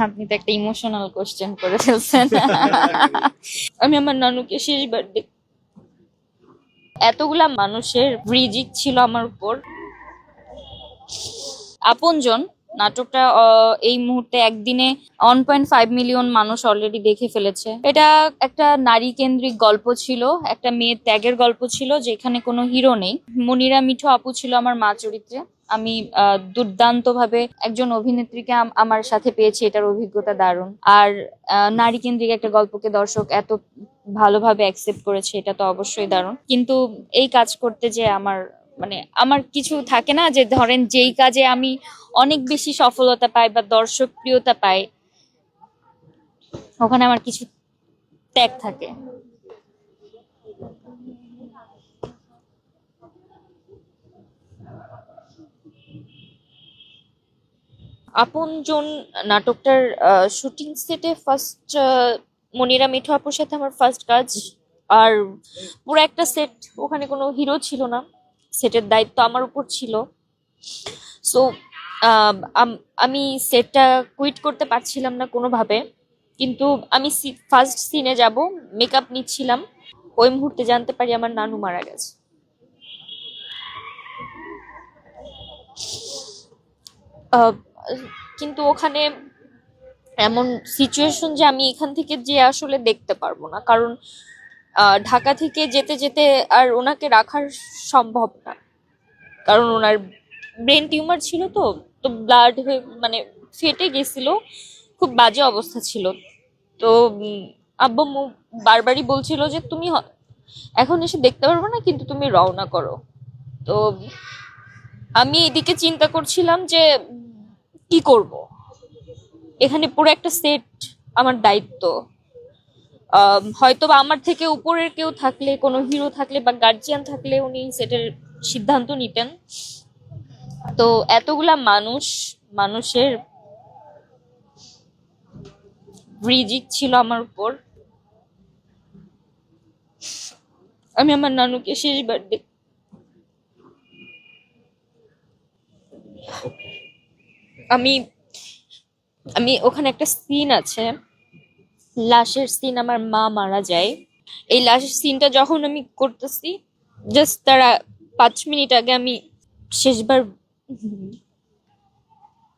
আপনি তো একটা ইমোশনাল কোশ্চেন করে ফেলছেন। আমি আমার নানুকে শেষবার দেখ এতগুলা মানুষের রিজিক ছিল আমার উপর। আপনজন নাটকটা এই মুহূর্তে একদিনে ওয়ান পয়েন্ট ফাইভ মিলিয়ন মানুষ অলরেডি দেখে ফেলেছে। এটা একটা নারী কেন্দ্রিক গল্প ছিল একটা মেয়ের ত্যাগের গল্প ছিল যেখানে কোনো হিরো নেই। মনিরা মিঠু আপু ছিল আমার মা চরিত্রে। আমি দুর্দান্ত ভাবে একজন অভিনেত্রীকে আমার সাথে পেয়েছি, এটার অভিজ্ঞতা দারুণ। আর নারী কেন্দ্রিক একটা গল্পকে দর্শক এত ভালোভাবে অ্যাকসেপ্ট করেছে, এটা তো অবশ্যই দারুণ। কিন্তু এই কাজ করতে যে আমার মানে আমার কিছু থাকে না যে ধরেন যেই কাজে আমি অনেক বেশি সফলতা পাই বা দর্শক প্রিয়তা পাই, ওখানে আমার কিছু ত্যাগ থাকে। আপনজন নাটকটার শুটিং সেটে ফার্স্ট মনিরা মিঠু আপুর সাথে আমার ফার্স্ট কাজ। আর পুরো একটা সেট ওখানে কোনো হিরো ছিল না। সেটের দায়িত্ব আমার উপর ছিল। সো আমি সেটটা কুইট করতে পারছিলাম না কোনোভাবে। কিন্তু আমি ফার্স্ট সিনে যাব মেকআপ নিচ্ছিলাম। ওই মুহূর্তে জানতে পারি আমার নানু মারা গেছে। আহ, কিন্তু ওখানে এমন সিচুয়েশন যে আমি এখান থেকে যে আসলে দেখতে পারব না। কারণ ঢাকা থেকে যেতে যেতে আর ওনাকে রাখার সম্ভব না। কারণ ওনার ব্রেন টিউমার ছিল তো তো ব্লাড হয়ে মানে ফেটে গেছিল, খুব বাজে অবস্থা ছিল। তো আব্বু বারবারই বলছিল যে, তুমি এখন এসে দেখতে পারব না, কিন্তু তুমি রওনা করো। তো, আমি এদিকে চিন্তা করছিলাম যে কি করব? এখানে পুরো একটা সেট আমার দায়িত্ব। হয়তো বা আমার থেকে উপরের কেউ থাকলে, কোনো হিরো থাকলে বা গার্জিয়ান থাকলে উনি সেটের সিদ্ধান্ত নিতেন। তো এতগুলা মানুষ, মানুষের রিজিক ছিল আমার উপর। আমি আমার নানুকে শেষবার দেখ আমি আমি ওখানে একটা সিন আছে। লাশের সিন আমার মা মারা যায়। এই লাশের সিনটা যখন আমি করতেছি জাস্ট তারা পাঁচ মিনিট আগে আমি শেষবার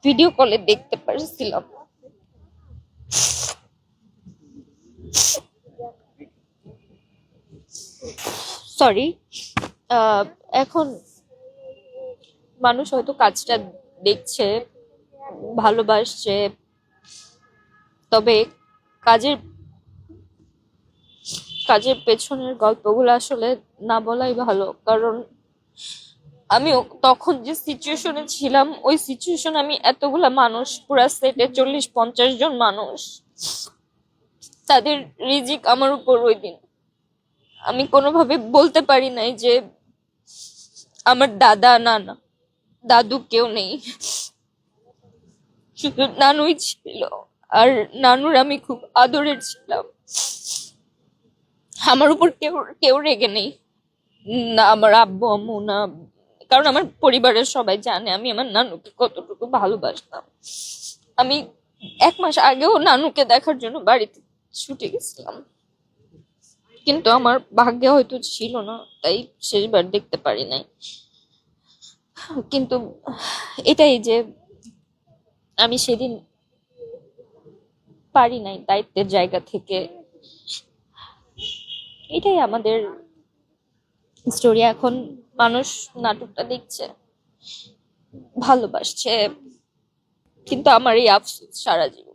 ভিডিও কলে দেখতে পারছিলাম। সরি এখন মানুষ হয়তো কাজটা দেখছে। ভালোবাসছে, তবে কাজের কাজের পেছনের গল্পগুলো আসলে না বলাই ভালো। কারণ আমি তখন যে সিচুয়েশনে ছিলাম, ওই সিচুয়েশন আমি এতগুলা মানুষ, পুরা সেটে চল্লিশ, পঞ্চাশ জন মানুষ, তাদের রিজিক আমার উপর ওই দিন। আমি কোনোভাবে বলতে পারি নাই যে আমার দাদা, না না, দাদু কেউ নেই। শুধু নানুই ছিল, আর নানুর আমি খুব আদরের ছিলাম। আমার উপর কেউ কেউ রেগে নেই। না, আমার আব্বু, আম্মু, না, কারণ আমার পরিবারের সবাই জানে আমি আমার নানুকে কতটুকু ভালোবাসতাম। আমি এক মাস আগেও নানুকে দেখার জন্য বাড়িতে ছুটে গেছিলাম। কিন্তু আমার ভাগ্যে হয়তো ছিল না, তাই শেষবার দেখতে পারি নাই। কিন্তু এটাই যে আমি সেদিন পারি নাই দায়িত্বের জায়গা থেকে। এটাই আমাদের স্টোরি এখন মানুষ নাটকটা দেখছে, ভালোবাসছে, কিন্তু আমার এই আফসোস সারা জীবন।